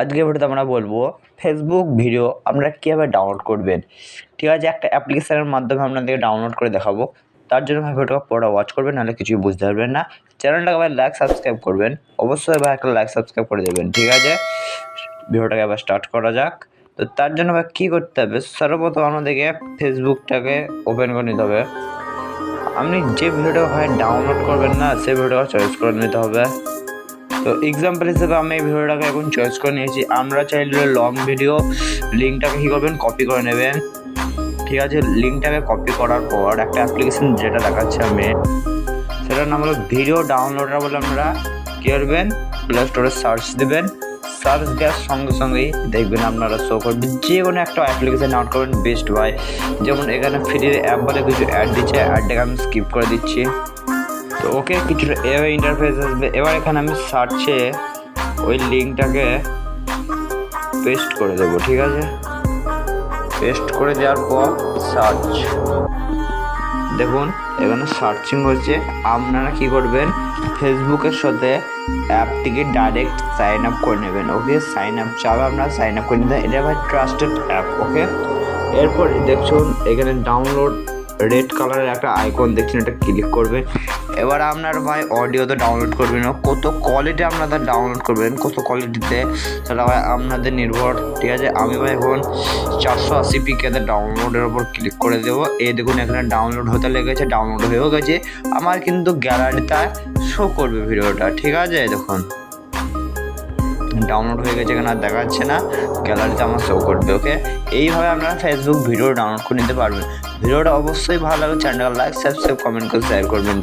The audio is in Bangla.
আজকে ভিডিওতে আমরা বলব ফেসবুক ভিডিও আপনারা কীভাবে ডাউনলোড করবেন? ঠিক আছে, একটা অ্যাপ্লিকেশানের মাধ্যমে আপনাদেরকে ডাউনলোড করে দেখাবো। তার জন্য ভাই ভিডিওটা পুরোটা ওয়াচ করবেন, নাহলে কিছুই বুঝতে পারবেন না। চ্যানেলটাকে ভাই লাইক সাবস্ক্রাইব করবেন। অবশ্যই ভাই একটা লাইক সাবস্ক্রাইব করে দেবেন, ঠিক আছে? ভিডিওটাকে আবার স্টার্ট করা যাক। তো তার জন্য ভাই কী করতে হবে? সর্বপ্রথম আমাদেরকে ফেসবুকটাকে ওপেন করে নিতে হবে। আপনি যে ভিডিওটা ভাই ডাউনলোড করবেন না সেই ভিডিওটা চয়েস করে নিতে হবে। তো এক্সাম্পল হিসেবে আমি এই ভিডিওটাকে এখন চয়েস করে নিয়েছি। আমরা চাইলে লং ভিডিও লিঙ্কটাকে কী করবেন? কপি করে নেবেন। ঠিক আছে লিঙ্কটাকে কপি করার পর একটা অ্যাপ্লিকেশন যেটা দেখাচ্ছে আমি, সেটার নাম হলো ভিডিও ডাউনলোডার বলে আমরা কী করবেন? প্লে স্টোরে সার্চ দেবেন। সার্চ দেওয়ার সঙ্গে সঙ্গেই দেখবেন আপনারা শো করবে। যে কোনো একটা অ্যাপ্লিকেশান ডাউনলোড করবেন বেস্ট ভাই যেমন এখানে ফ্রি অ্যাপ বলে কিছু অ্যাড দিচ্ছে অ্যাডটাকে আমি স্কিপ করে দিচ্ছি। তো ওকে কিছুটা এভাবে ইন্টারফেস আসবে। এবার এখানে আমি সার্চে ওই লিঙ্কটাকে পেস্ট করে দেবো, ঠিক আছে? পেস্ট করে দেওয়ার পর সার্চ দেখুন, এখানে সার্চিং হচ্ছে। আপনারা কি করবেন? ফেসবুকের সাথে অ্যাপটিকে ডাইরেক্ট সাইন আপ করে নেবেন ওকে সাইন আপ চাবে আপনারা সাইন আপ করে নিতে এটা ভাই ট্রাস্টেড অ্যাপ ওকে এরপর দেখুন, এখানে ডাউনলোড রেড কালারের একটা আইকন দেখছেন, এটা ক্লিক করবেন এবার আপনার ভাই অডিও তো ডাউনলোড করবেন কত কোয়ালিটি আপনাদের ডাউনলোড করবেন, কত কোয়ালিটিতে সেটা ভাই আপনাদের নির্ভর। ঠিক আছে, আমি ভাই এখন চারশো আশি পিকেতে ডাউনলোডের ওপর ক্লিক করে দেবো। এই দেখুন, এখানে ডাউনলোড হতে লেগেছে ডাউনলোড হয়েও গেছে। আমার কিন্তু গ্যালারিটা শো করবে ভিডিওটা, ঠিক আছে, দেখুন। ডাউনলোড হয়ে গেছে কিনা আর দেখাচ্ছে না গ্যালারিতে আমার শো করবে ওকে এইভাবে আপনারা ফেসবুক ভিডিও ডাউনলোড করে নিতে পারবেন। ভিডিওটা অবশ্যই ভালো লাগে চ্যানেলটা লাইক সাবস্ক্রাইব কমেন্ট করে শেয়ার করবেন।